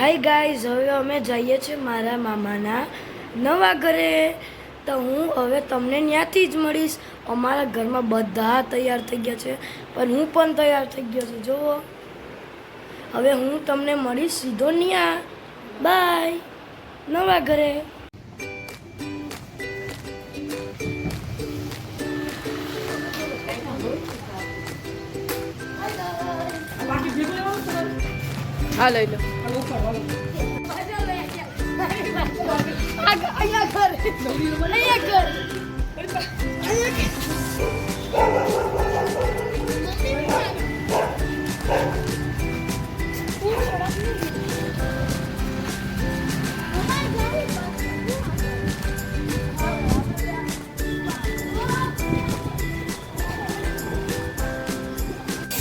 Hi guys હવે અમે જઈએ છીએ મારા મામાના નવા ઘરે. તો હું હવે તમને ત્યાંથી જ મળીશ. અમારા ઘરમાં બધા તૈયાર થઈ ગયા છે પણ હું પણ તૈયાર થઈ ગયો છું. જુઓ. હવે હું તમને મળીશ સીધો ન્યા. બાય નવા ઘરે. હા લઈ લો.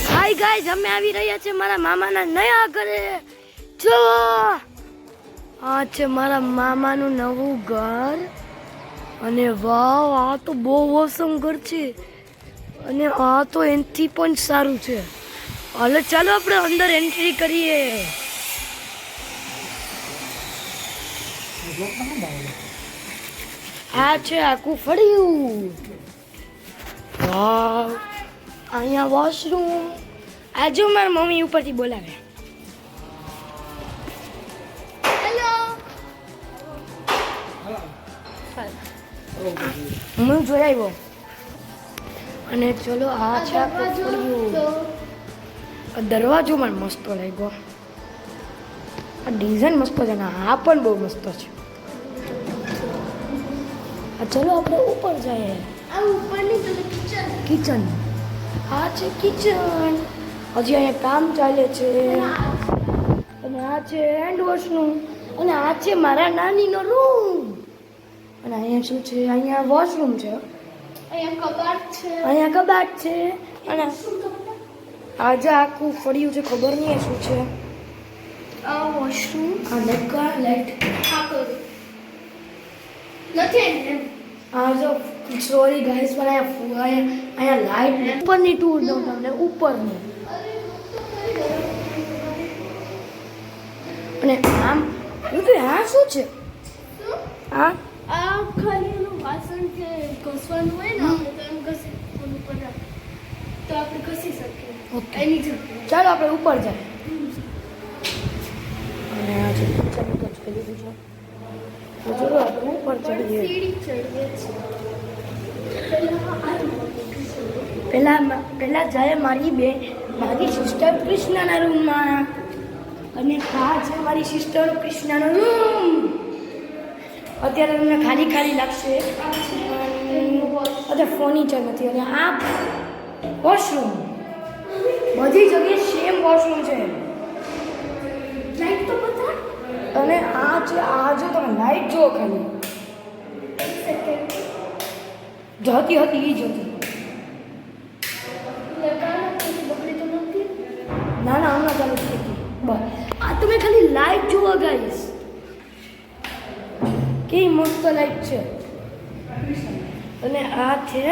હાય ગાઈઝ અમે આવી રહ્યા છે મારા મામાના નયા ઘરે. જો આ છે મારા મામાનું નવું ઘર. અને વાવ, આ તો બહુ ઓસમ ઘર છે. અને આ તો એનથી પણ સારું છે. હાલે, ચાલો આપણે અંદર એન્ટ્રી કરીએ. આ છે આખું ફળિયું. વાવ, અહીંયા વોશરૂમ આજે મારા મમ્મી ઉપરથી બોલાવે. હું જોઈ આવ્યો. અને ચલો આ છે દરવાજો. પણ મસ્ત લાગ્યો. આ ડિઝાઇન મસ્ત છે ને આ પણ બહુ મસ્ત છે. આ ચલો આપણે ઉપર જઈએ. કિચન આ છે કિચન હજી અહીંયા કામ ચાલે છે. અને આ છે હેન્ડ વોશનું અને આ છે મારા નાનીનો રૂમ અને અહીંયા શું છે? અહીંયા વોશરૂમ છે. અહીંયા કબાટ છે. અને આજે આખું ફળ્યું છે ખબર નહીં શું છે. વોશરૂમ આ લટકા લાઈટ નથી આ જો સોરી ગાઈસ પણ અહીંયા અહીંયા અહીંયા લાઈટ ઉપરની ટૂર દઉં તમને ઉપરની. અને આમ હું આ શું છે? આ આ ખાલી એનું વાસણ કે ઘસવાનું હોય ને આપણે તો એમ ઘસી ઓલું પર રાખ. તો આપણે ઘસી શકીએ એની જગ્યાએ ચાલો આપણે ઉપર જાય અને આ છે કિચન તો લીધું છે. આપણે ઉપર ચડીએ. સીડી ચડીએ છીએ. પહેલાં પહેલાં પહેલા પહેલા જાય મારી બે મારી સિસ્ટર કૃષ્ણના રૂમમાં અને આ છે મારી સિસ્ટર કૃષ્ણનો રૂમ અત્યારે તમને ખાલી ખાલી લાગશે. અત્યારે ફર્નિચર નથી. અને આ વોશરૂમ બધી જગ્યાએ સેમ વોશરૂમ છે. અને આ જે, આ જો તમે લાઈટ જુઓ ખાલી, જતી હતી એ જ હતી ના ના, હમણાં ચાલુ થઈ હતી બસ. આ તમે ખાલી લાઈટ જુઓ ગાઈસ કેવી મસ્ત લાઈટ છે. અને આ છે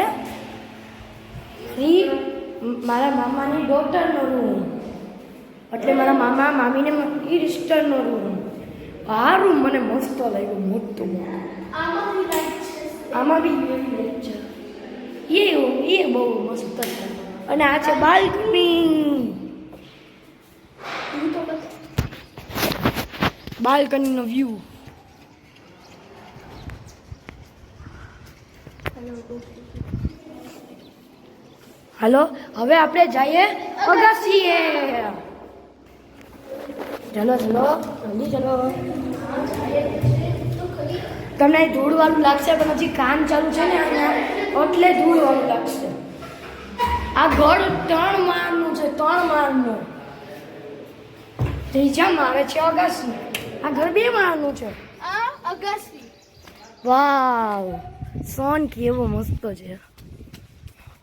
મારી મારા મામાની ડોટરનો રૂમ એટલે મારા મામા મામીને એ રિસ્ટરનો રૂમ આ રૂમ મને મસ્ત લાગ્યો મોટો આમાં બી લાઈટ છે એ એ બહુ મસ્ત છે. અને આ છે બાલ્કની. બાલ્કનીનો વ્યૂ હાલો હવે આપણે જઈએ અગાસીએ. ચલો ચલો જલ્દી ચલો તમને ધૂળવાનું લાગશે પણ હજી કામ ચાલુ છે ને એટલે ધૂળવાનું લાગશે. આ ઘર ત્રણ માળનું છે ત્રણ માળનું. ત્રીજામાં આવે છે અગાસી. આ ઘર બે માળનું છે. આ અગાસી. વાવ. સોન કેવો મસ્ત છે.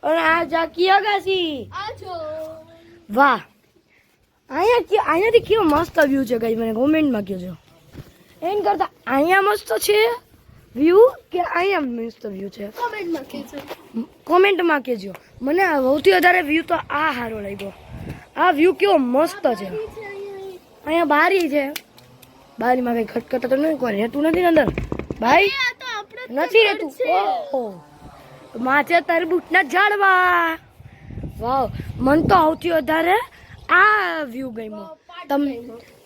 અને આ જાકી અગાસી વાહ. અહીંયા કે અહીંયાથી કેવો મસ્ત વ્યૂ છે કઈ મને કોમેન્ટમાં કહેજો. એમ કરતા અહીંયા મસ્ત છે વ્યૂ કે અહીંયા મસ્ત વ્યૂ છે? કોમેન્ટમાં કહેજો. કોમેન્ટમાં કહેજો. મને સૌથી વધારે વ્યૂ તો આ સારો લાગ્યો. આ વ્યૂ કેવો મસ્ત છે. અહીંયા. બારી છે. બારીમાં કંઈ ખટખટ તો નહીં કોઈ રહેતું નથી અંદર. ભાઈ નથી રહેતું. ઓહો. માથે તરબૂચના ઝાડવા વાવ. મન તો આવતી વધારે આ વ્યૂ ગમ્યો. તમ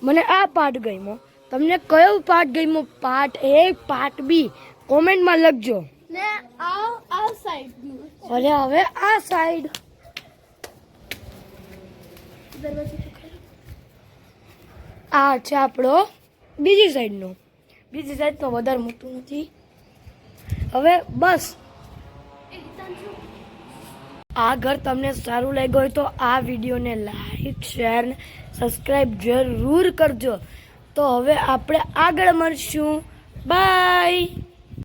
મને આ પાર્ટ ગમ્યો. તમને કયો પાર્ટ ગમ્યો? પાર્ટ એ પાર્ટ બી કોમેન્ટમાં લખજો. ને આ આ સાઈડ અરે હવે આ સાઈડ. આ છે આપણો બીજી સાઈડનો બીજી સાઈડ તો વધારે મોટું નથી. હવે બસ. આ ઘર તમને સારું લાગ્યું હોય તો આ વિડીયોને લાઈક શેર સબસ્ક્રાઈબ જરૂર કરજો. તો હવે આપણે આગળ મળશું. બાય